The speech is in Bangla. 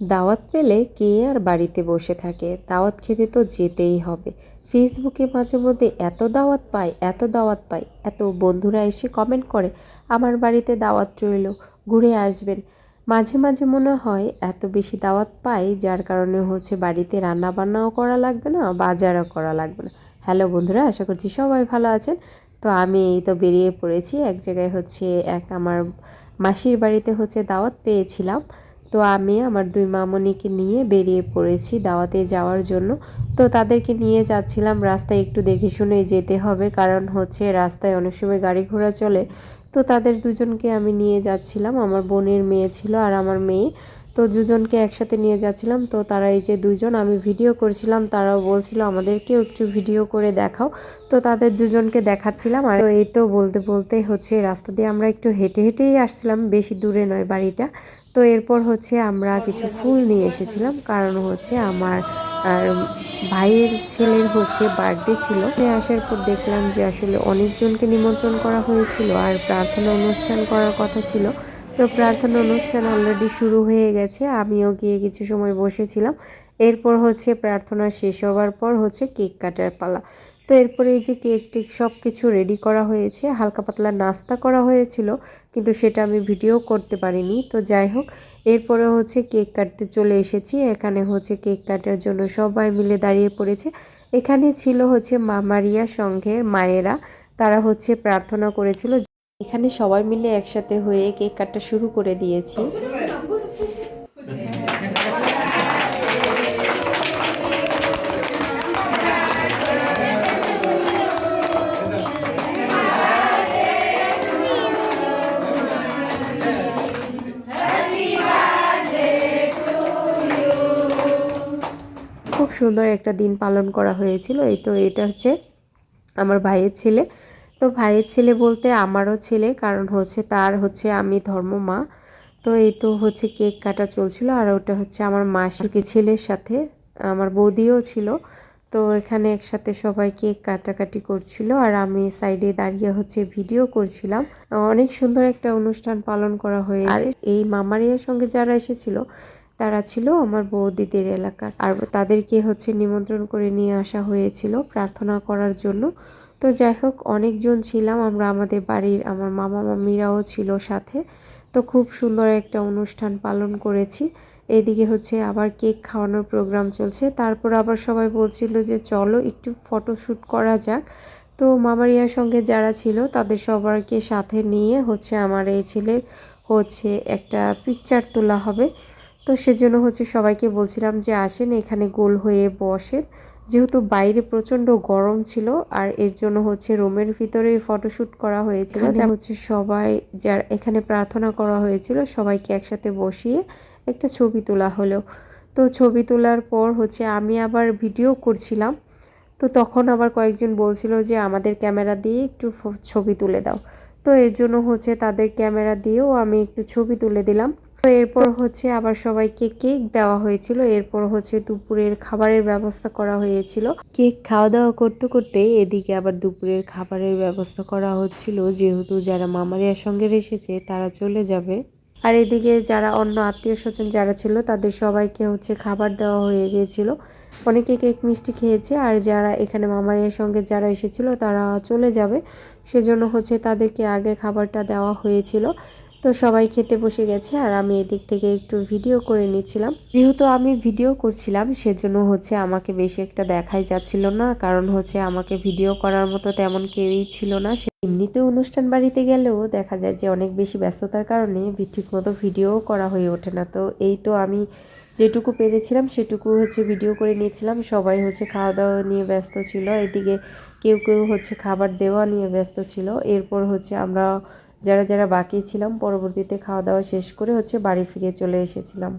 দাওয়াত পেলে কে আর বাড়িতে বসে থাকে? দাওয়াত খেতে তো যেতেই হবে। ফেসবুকে মাঝে মধ্যে এত দাওয়াত পাই, এত দাওয়াত পাই। এত বন্ধুরা এসে কমেন্ট করে, আমার বাড়িতে দাওয়াত রইল, ঘুরে আসবেন। মাঝে মাঝে মনে হয় এত বেশি দাওয়াত পাই, যার কারণে হচ্ছে বাড়িতে রান্না বান্নাও করা লাগবে না, বাজারও করা লাগবে না। হ্যালো বন্ধুরা, আশা করছি সবাই ভালো আছেন। তো আমি এই তো বেরিয়ে পড়েছি। এক জায়গায় হচ্ছে এক আমার মাসির বাড়িতে হচ্ছে দাওয়াত পেয়েছিলাম। তো আমি আমার দুই মামনিকে নিয়ে বেরিয়ে পড়েছি দাওয়াতে যাওয়ার জন্য। তো তাদেরকে নিয়ে যাচ্ছিলাম রাস্তায় একটু দেখে শুনে যেতে হবে, কারণ হচ্ছে রাস্তায় অনেক সময় গাড়ি ঘোড়া চলে। তো তাদের দুজনকে আমি নিয়ে যাচ্ছিলাম। আমার বোনের মেয়ে ছিল আর আমার মেয়ে। তো দুজনকে একসাথে নিয়ে যাচ্ছিলাম। তো তারা এই যে দুজন, আমি ভিডিও করছিলাম, তারাও বলছিল, আমাদেরকেও একটু ভিডিও করে দেখাও। তো তাদের দুজনকে দেখাচ্ছিলাম। আর এই তো বলতে বলতে হচ্ছে রাস্তা দিয়ে আমরা একটু হেঁটে, হেঁটেই আসছিলাম, বেশি দূরে নয় বাড়িটা। তো এরপর হচ্ছে আমরা কিছু ফুল নিয়ে এসেছিলাম। কারণ হচ্ছে আমার, আর ভাইয়ের ছেলের হচ্ছে বার্থডে ছিল। আসার পর দেখলাম যে আসলে অনেকজনকে নিমন্ত্রণ করা হয়েছিল আর প্রার্থনা অনুষ্ঠান করার কথা ছিল। তো প্রার্থনা অনুষ্ঠান অলরেডি শুরু হয়ে গেছে। আমিও গিয়ে কিছু সময় বসেছিলাম। এরপর হচ্ছে প্রার্থনা শেষ হওয়ার পর হচ্ছে কেক কাটার পালা। তো এরপরে এই যে কেক টেক সব কিছু রেডি করা হয়েছে, হালকা পাতলা নাস্তা করা হয়েছিল, কিন্তু সেটা আমি ভিডিও করতে পারিনি। তো যাই হোক, এরপরে হচ্ছে কেক কাটতে চলে এসেছি। এখানে হচ্ছে কেক কাটার জন্য সবাই মিলে দাঁড়িয়ে পড়েছে। এখানে ছিল হচ্ছে মামারিয়া সংঘের মায়েরা, তারা হচ্ছে প্রার্থনা করেছিল এখানে সবাই মিলে একসাথে হয়ে কেক কাটা শুরু করে দিয়েছি। সুন্দর একটা দিন পালন করা হয়েছিল। এই তো এটা হচ্ছে আমার ভাইয়ের ছেলে। তো ভাইয়ের ছেলে বলতে আমারও ছেলে কারণ হচ্ছে তার হচ্ছে আমি ধর্ম মা। তো এই তো হচ্ছে কেক কাটা চলছিল আর ওটা হচ্ছে আমার মাসিকে ছেলের সাথে আমার বৌদিও ছিল। তো এখানে একসাথে সবাই কেক কাটাকাটি করছিল আর আমি সাইডে দাঁড়িয়ে হচ্ছে ভিডিও করছিলাম। অনেক সুন্দর একটা অনুষ্ঠান পালন করা হয়েছে। এই মামারিয়ার সঙ্গে যারা এসেছিল তারা ছিল আমার বৌদিদের এলাকার আর তাদেরকে হচ্ছে নিমন্ত্রণ করে নিয়ে আসা হয়েছিল প্রার্থনা করার জন্য। তো যাই হোক, অনেকজন ছিলাম আমরা আমাদের বাড়ির, আমার মামা মামিরাও ছিল সাথে। তো খুব সুন্দর একটা অনুষ্ঠান পালন করেছি। এদিকে হচ্ছে আবার কেক খাওয়ানোর প্রোগ্রাম চলছে। তারপর আবার সবাই বলছিল যে, চলো একটু ফটোশ্যুট করা যাক। তো মামারিয়ার সঙ্গে যারা ছিল তাদের সবাইকে সাথে নিয়ে হচ্ছে আমার এই ছেলের হচ্ছে একটা পিকচার তোলা হবে। তো সেজন্য হচ্ছে সবাইকে বলছিলাম যে আসেন এখানে গোল হয়ে বসেন। যেহেতু বাইরে প্রচণ্ড গরম ছিল আর এর জন্য হচ্ছে রুমের ভিতরে ফটোশ্যুট করা হয়েছিল। হচ্ছে সবাই যার এখানে প্রার্থনা করা হয়েছিল সবাইকে একসাথে বসিয়ে একটা ছবি তোলা হলো। তো ছবি তোলার পর হচ্ছে আমি আবার ভিডিও করছিলাম। তো তখন আবার কয়েকজন বলছিল যে আমাদের ক্যামেরা দিয়ে একটু ছবি তুলে দাও। তো এর জন্য হচ্ছে তাদের ক্যামেরা দিয়েও আমি একটু ছবি তুলে দিলাম। এরপর হচ্ছে আবার সবাইকে কেক দেওয়া হয়েছিল। এরপর হচ্ছে দুপুরের খাবারের ব্যবস্থা করা হয়েছিল। কেক খাওয়া দাওয়া করতে করতে এদিকে আবার দুপুরের খাবারের ব্যবস্থা করা হচ্ছিল। যেহেতু যারা মামারিয়ার সঙ্গে এসেছে, তারা চলে যাবে। আর এদিকে যারা অন্য আত্মীয় স্বজন যারা ছিল, তাদের সবাইকে হচ্ছে খাবার দেওয়া হয়ে গিয়েছিল। অনেকে কেক মিষ্টি খেয়েছে। আর যারা এখানে মামারিয়ার সঙ্গে যারা এসেছিল, তারা চলে যাবে। সেজন্য হচ্ছে তাদেরকে আগে খাবারটা দেওয়া হয়েছিল। তো সবাই খেতে বসে গেছে আর আমি এদিক থেকে একটু ভিডিও করে নিচ্ছিলাম। যেহেতু আমি ভিডিও করছিলাম, সেজন্য হচ্ছে আমাকে বেশি একটা দেখাই যাচ্ছিল না, কারণ হচ্ছে আমাকে ভিডিও করার মতো তেমন কেউই ছিল না। সে এমনিতে অনুষ্ঠান বাড়িতে গেলেও দেখা যায় যে অনেক বেশি ব্যস্ততার কারণে ঠিক মতো ভিডিও করা হয়ে ওঠে না। তো এই তো আমি যেটুকু পেরেছিলাম, সেটুকু হচ্ছে ভিডিও করে নিয়েছিলাম সবাই হচ্ছে খাওয়া দাওয়া নিয়ে ব্যস্ত ছিল, এদিকে কেউ কেউ হচ্ছে খাবার দেওয়া নিয়ে ব্যস্ত ছিল। এরপর হচ্ছে আমরা যারা যারা বাকি ছিলাম পরবর্তীতে খাওয়া দাওয়া শেষ করে হচ্ছে বাড়ি ফিরে চলে এসেছিলাম।